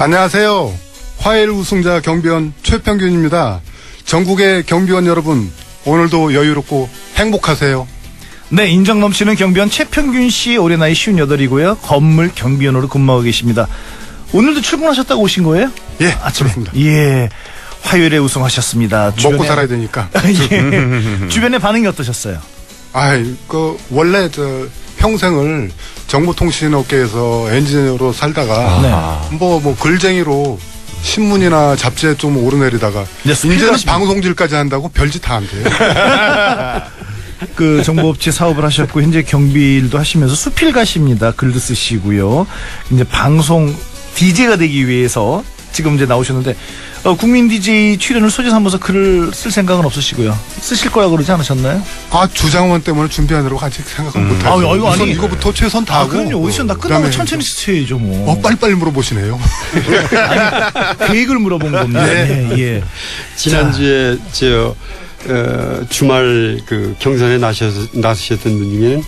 안녕하세요. 화요일 우승자 경비원 최평균입니다. 전국의 경비원 여러분, 오늘도 여유롭고 행복하세요. 네, 인정 넘치는 경비원 최평균 씨 올해 나이 58이고요. 건물 경비원으로 근무하고 계십니다. 오늘도 출근하셨다고 오신 거예요? 예, 아침에. 그렇습니다. 예. 화요일에 우승하셨습니다. 먹고 살아야 되니까. 예. 주변의 반응이 어떠셨어요? 아이, 그, 원래 저, 평생을 정보통신업계에서 엔지니어로 살다가, 네. 뭐, 뭐, 글쟁이로 신문이나 잡지에 좀 오르내리다가, 이제 이제는. 방송질까지 한다고 별짓 다안 돼요. 그 정보업체 사업을 하셨고 현재 경비 일도 하시면서 수필 가십니다. 글도 쓰시고요. 이제 방송 DJ가 되기 위해서 지금 이제 나오셨는데 어, 국민 DJ 출연을 소재 삼아서 글을 쓸 생각은 없으시고요. 쓰실 거라고 그러지 않으셨나요? 아, 주장원 때문에 준비하느라고 아직 생각은 못 하죠. 아유, 아유, 우선 아니. 이거부터 최선 아, 다하고. 그럼요. 오디션 다 끝나고 그다음에 천천히 쓰셔야죠, 뭐. 어, 빨리빨리 물어보시네요. 계획을 물어본 겁니다. 네, 예. 지난주에 저 어, 주말 그 경선에 나셔서 나서셨던 분 중에는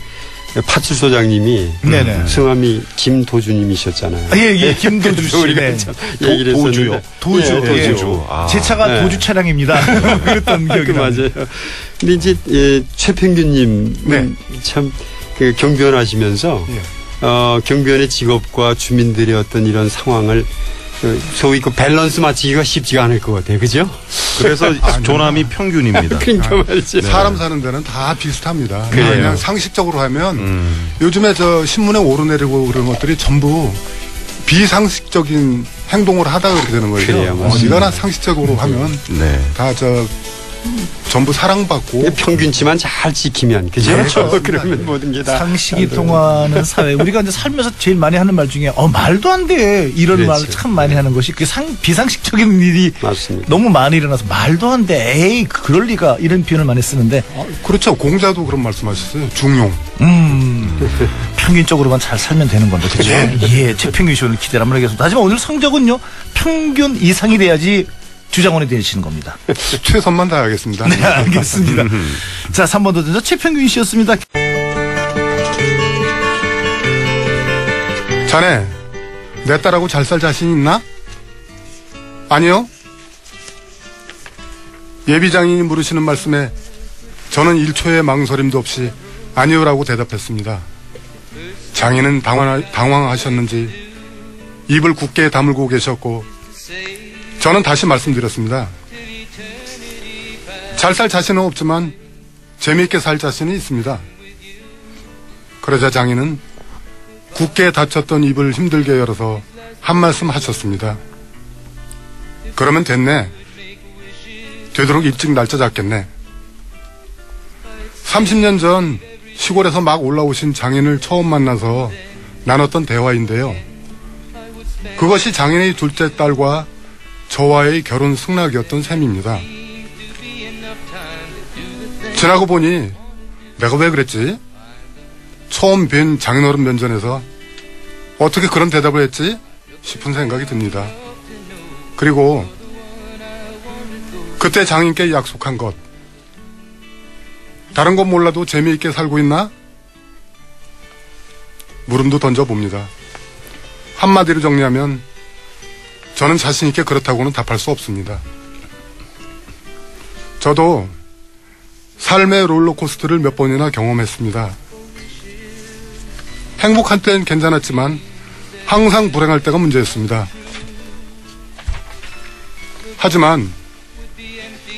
파출소장님이 네네. 성함이 김도주님이셨잖아요. 아, 예, 예, 김도주 씨. 우리가 네. 참 얘기를 도주요. 했었는데 도주. 예, 예. 도주. 제 차가 네. 도주 차량입니다. 그랬던 기억이 그 나요. 맞아요. 근데 이제 예, 최평균님 네. 참그 경비원 하시면서 예. 어, 경비원의 직업과 주민들의 어떤 이런 상황을 그 소위 그 밸런스 맞추기가 쉽지가 않을 것 같아요. 그죠? 그래서 조남이 평균입니다. 그러니까 말이죠. 사람 사는 데는 다 비슷합니다. 그래요. 그냥 상식적으로 하면 음. 요즘에 저 신문에 오르내리고 그런 것들이 전부 비상식적인 행동을 하다 그렇게 되는 거예요. 그래요, 어. 이거나 상식적으로 하면 네. 다저 전부 사랑받고 평균치만 잘 지키면 그죠? 그렇죠. 그러면 모든 게 다 상식이 통하는 사회. 우리가 이제 살면서 제일 많이 하는 말 중에 어 말도 안 돼. 이런 그렇죠. 말을 참 많이 하는 것이 그 상 비상식적인 일이 맞습니다. 너무 많이 일어나서 말도 안 돼. 에이 그럴 리가 이런 표현을 많이 쓰는데 어, 그렇죠. 공자도 그런 말씀하셨어요. 중용. 음 평균적으로만 잘 살면 되는 건데 그렇죠? 예, 최평균 씨 오늘 기대를 한번 하겠습니다. 하지만 오늘 성적은요 평균 이상이 돼야지 주장원이 되시는 겁니다. 최선만 다하겠습니다. 네, 알겠습니다. 자, 3번 도전자 최평균 씨였습니다. 자네 내 딸하고 잘 살 자신 있나? 아니요. 예비장인이 물으시는 말씀에 저는 1초의 망설임도 없이 아니요라고 대답했습니다. 장인은 당황하, 당황하셨는지 입을 굳게 다물고 계셨고 저는 다시 말씀드렸습니다. 잘 살 자신은 없지만 재미있게 살 자신이 있습니다. 그러자 장인은 굳게 닫혔던 입을 힘들게 열어서 한 말씀 하셨습니다. 그러면 됐네. 되도록 일찍 날짜 잡겠네. 30년 전 시골에서 막 올라오신 장인을 처음 만나서 나눴던 대화인데요. 그것이 장인의 둘째 딸과 저와의 결혼 승낙이었던 셈입니다. 지나고 보니 내가 왜 그랬지? 처음 뵌 장인어른 면전에서 어떻게 그런 대답을 했지? 싶은 생각이 듭니다. 그리고 그때 장인께 약속한 것. 다른 건 몰라도 재미있게 살고 있나? 물음도 던져봅니다. 한마디로 정리하면 저는 자신있게 그렇다고는 답할 수 없습니다. 저도 삶의 롤러코스터를 몇 번이나 경험했습니다. 행복할 땐 괜찮았지만 항상 불행할 때가 문제였습니다. 하지만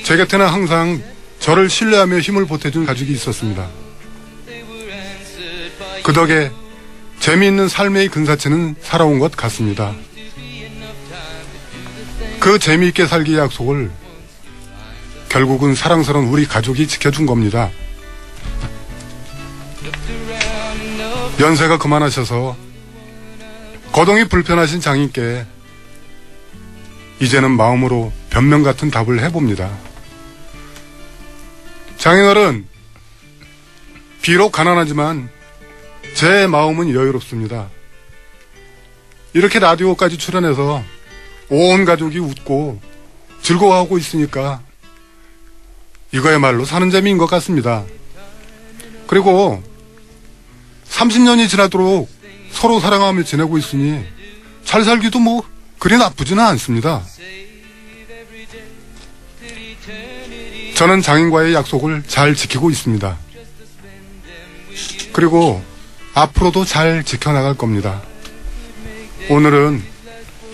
제 곁에는 항상 저를 신뢰하며 힘을 보태준 가족이 있었습니다. 그 덕에 재미있는 삶의 근사체는 살아온 것 같습니다. 그 재미있게 살기 약속을 결국은 사랑스러운 우리 가족이 지켜준 겁니다. 연세가 그만하셔서 거동이 불편하신 장인께 이제는 마음으로 변명 같은 답을 해봅니다. 장인어른, 비록 가난하지만 제 마음은 여유롭습니다. 이렇게 라디오까지 출연해서 온 가족이 웃고 즐거워하고 있으니까 이거야말로 사는 재미인 것 같습니다. 그리고 30년이 지나도록 서로 사랑하며 지내고 있으니 잘 살기도 뭐 그리 나쁘지는 않습니다. 저는 장인과의 약속을 잘 지키고 있습니다. 그리고 앞으로도 잘 지켜나갈 겁니다. 오늘은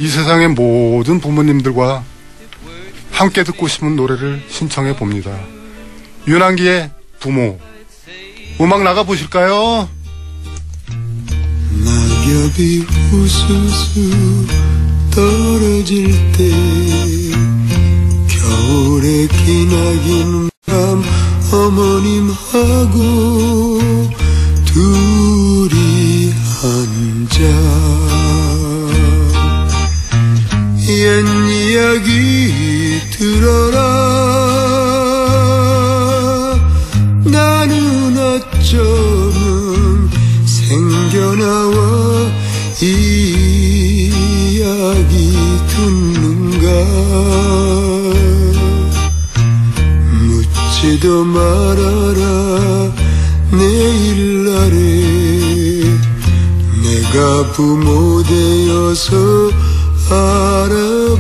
이 세상의 모든 부모님들과 함께 듣고 싶은 노래를 신청해 봅니다. 윤한기의 부모. 음악 나가 보실까요? 낙엽이 우수수 떨어질 때 겨울에 기나긴 밤 어머님하고 이야기 들어라 나는 어쩌면 생겨나와 이야기 듣는가? 묻지도 말아라 내일 날에. 내가 부모 되어서 Araburira.